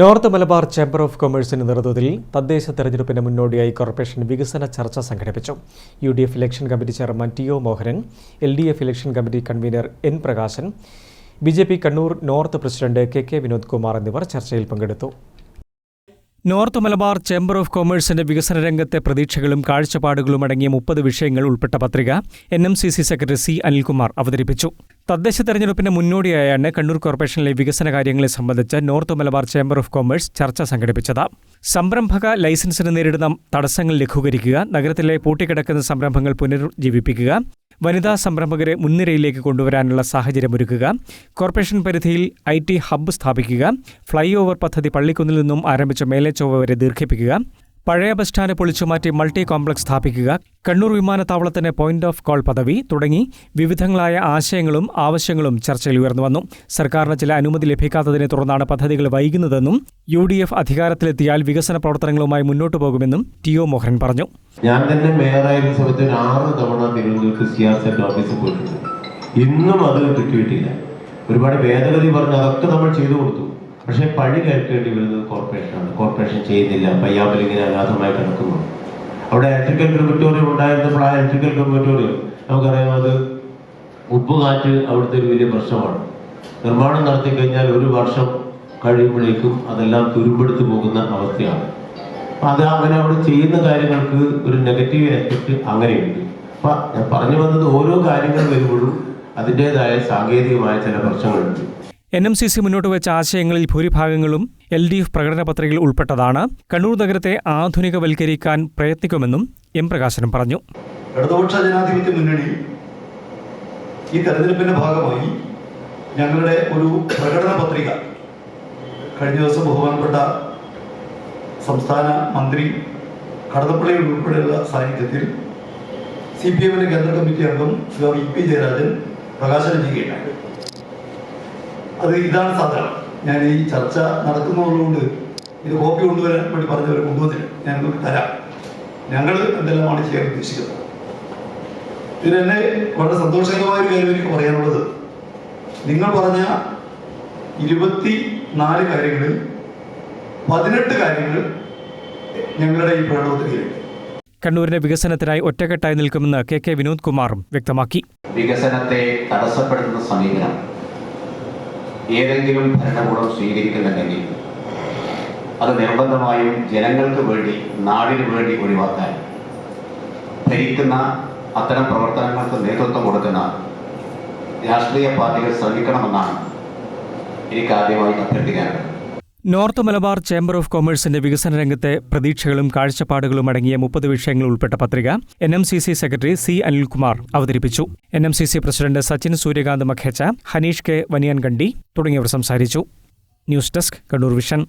North Malabar chamber of കൊമേഴ്സിന്റെ നേതൃത്വത്തിൽ തദ്ദേശ തെരഞ്ഞെടുപ്പിന് മുന്നോടിയായി കോർപ്പറേഷൻ വികസന ചർച്ച സംഘടിപ്പിച്ചു. U D F election committee chairman T O Mohanan L D F election committee convener N Prakashan B J P Kannur north president K K Vinod Kumar എന്നിവർ ചർച്ചയിൽ പങ്കെടുത്തു. നോർത്ത് മലബാർ ചേംബർ ഓഫ് കൊമേഴ്സിന്റെ വികസന രംഗത്തെ പ്രതീക്ഷകളും കാഴ്ചപ്പാടുകളും അടങ്ങിയ മുപ്പത് വിഷയങ്ങൾ ഉൾപ്പെട്ട പത്രിക N M C C secretary C Anilkumar അവതരിപ്പിച്ചു. തദ്ദേശ തെരഞ്ഞെടുപ്പിന് മുന്നോടിയായാണ് കണ്ണൂർ കോർപ്പറേഷനിലെ വികസന കാര്യങ്ങളെ സംബന്ധിച്ച് north Malabar chamber of commerce ചർച്ച സംഘടിപ്പിച്ചത്. സംരംഭക ലൈസൻസിന് നേരിടുന്ന തടസ്സങ്ങൾ ലഘൂകരിക്കുക നഗരത്തിലെ പൂട്ടിക്കിടക്കുന്ന സംരംഭങ്ങൾ പുനരുജ്ജീവിപ്പിക്കുക വനിതാ സംരംഭകരെ മുൻനിരയിലേക്ക് കൊണ്ടുവരാനുള്ള സാഹചര്യമൊരുക്കുക കോർപ്പറേഷൻ പരിധിയിൽ ഐ ടി ഹബ്ബ് സ്ഥാപിക്കുക ഫ്ളൈ ഓവർ പദ്ധതി പള്ളിക്കുന്നിൽ നിന്നും ആരംഭിച്ച മേലേച്ചോവ വരെ ദീർഘിപ്പിക്കുക പഴയ ബസ് സ്റ്റാൻഡ് പൊളിച്ചുമാറ്റി മൾട്ടി കോംപ്ലക്സ് സ്ഥാപിക്കുക കണ്ണൂർ വിമാനത്താവളത്തിന് പോയിന്റ് ഓഫ് കോൾ പദവി തുടങ്ങി വിവിധങ്ങളായ ആശയങ്ങളും ആവശ്യങ്ങളും ചർച്ചയിൽ ഉയർന്നു വന്നു. സർക്കാരിന് ചില അനുമതി ലഭിക്കാത്തതിനെ തുടർന്നാണ് പദ്ധതികൾ വൈകുന്നതെന്നും യു ഡി എഫ് അധികാരത്തിലെത്തിയാൽ വികസന പ്രവർത്തനങ്ങളുമായി മുന്നോട്ടു പോകുമെന്നും ടി ഒ മോഹൻ പറഞ്ഞു. ഞാൻ തന്നെ മേയറായിരുന്ന സമയത്ത് ആറ് ഇന്നും അത് കിട്ടിയിട്ടില്ല. ഒരുപാട് ഭേദഗതി പറഞ്ഞ് അതൊക്കെ നമ്മൾ ചെയ്തു കൊടുത്തു. പക്ഷേ പഴി കേൾക്കേണ്ടി വരുന്നത് ചെയ്യുന്നില്ല. പയ്യാമ്പൽ ഇങ്ങനെ അനാഥമായി കിടക്കുന്നു. അവിടെ ഇലക്ട്രിക്കൽ ക്രിമറ്റോറിയം ഉണ്ടായിരുന്നപ്പോൾ ആ ഇലക്ട്രിക്കൽ ക്രിമറ്റോറിയം നമുക്കറിയാം അത് ഉപ്പ് കാറ്റ് അവിടുത്തെ ഒരു വലിയ പ്രശ്നമാണ്. നിർമ്മാണം നടത്തി കഴിഞ്ഞാൽ ഒരു വർഷം കഴിയുമ്പോഴേക്കും അതെല്ലാം തുരുമ്പെടുത്തു പോകുന്ന അവസ്ഥയാണ്. അത് അങ്ങനെ അവിടെ ചെയ്യുന്ന കാര്യങ്ങൾക്ക് ഒരു നെഗറ്റീവ് എഫക്റ്റ് അങ്ങനെയുണ്ട്. അപ്പൊ ഞാൻ പറഞ്ഞു വന്നത് ഓരോ കാര്യങ്ങൾ വരുമ്പോഴും അതിന്റെതായ സാങ്കേതികമായ ചില പ്രശ്നങ്ങളുണ്ട്. എൻ എം സി സി മുന്നോട്ട് വെച്ച ആശയങ്ങളിൽ ഭൂരിഭാഗങ്ങളും എൽ ഡി എഫ് പ്രകടന പത്രികയിൽ ഉൾപ്പെട്ടതാണ്. കണ്ണൂർ നഗരത്തെ ആധുനികവൽക്കരിക്കാൻ പ്രയത്നിക്കുമെന്നും എം പ്രകാശനം പറഞ്ഞു. ഇടതുപക്ഷ ജനാധിപത്യ മുന്നണി ഈ തെരഞ്ഞെടുപ്പിന്റെ ഭാഗമായി ഞങ്ങളുടെ ഒരു പ്രകടന പത്രിക കഴിഞ്ഞ ദിവസം ബഹുമാനപ്പെട്ട സംസ്ഥാന മന്ത്രി കടന്നപ്പള്ളി ഉൾപ്പെടെയുള്ള സാന്നിധ്യത്തിൽ സി പി എമ്മിന്റെ കേന്ദ്ര കമ്മിറ്റി അംഗം ശ്രീ പി ജയരാജൻ പ്രകാശനം ചെയ്യുകയുണ്ടായി. അത് ഇതാണ് സാധനം. ഞാൻ ഈ ചർച്ച നടക്കുന്നതുകൊണ്ട് ഇത് കോപ്പി കൊണ്ടുവരാൻ വേണ്ടി പറഞ്ഞവർ കൊണ്ടുവന്നില്ല ഞാൻ തരാം. ഞങ്ങൾ എന്തെല്ലാമാണ് ചെയ്യാൻ ഉദ്ദേശിക്കുന്നത്? ഇതിന് എന്നെ വളരെ സന്തോഷകരമായ ഒരു കാര്യം എനിക്ക് പറയാനുള്ളത്. നിങ്ങൾ പറഞ്ഞ ഇരുപത്തി നാല് കാര്യങ്ങളിൽ പതിനെട്ട് കാര്യങ്ങൾ ഞങ്ങളുടെ ഈ പ്രകടനത്തിൽ കണ്ണൂരിന്റെ വികസനത്തിനായി ഒറ്റക്കെട്ടായി നിൽക്കുമെന്ന് കെ കെ വിനോദ് കുമാറും വ്യക്തമാക്കി. വികസനത്തെ തടസ്സപ്പെടുത്തുന്ന സമീപനം. ഏതെങ്കിലും ഭരണകൂടം സ്വീകരിക്കുന്നുണ്ടെങ്കിൽ അത് നിർബന്ധമായും ജനങ്ങൾക്ക് വേണ്ടി നാടിനു വേണ്ടി ഒഴിവാക്കാൻ ഭരിക്കുന്ന അത്തരം പ്രവർത്തനങ്ങൾക്ക് നേതൃത്വം കൊടുക്കുന്ന രാഷ്ട്രീയ പാർട്ടികൾ ശ്രമിക്കണമെന്നാണ് എനിക്ക് ആദ്യമായി അഭ്യർത്ഥിക്കാനുള്ളത്. നോർത്ത് മലബാർ ചേംബർ ഓഫ് കൊമേഴ്സിന്റെ വികസന രംഗത്തെ പ്രതീക്ഷകളും കാഴ്ചപ്പാടുകളും അടങ്ങിയ മുപ്പത് വിഷയങ്ങൾ ഉൾപ്പെട്ട പത്രിക N M C C secretary C Anilkumar അവതരിപ്പിച്ചു. N M C C president Sachin Suryakant Makhecha Haneesh K Vaniyankandi തുടങ്ങിയവർ സംസാരിച്ചു. News desk Kannur vision.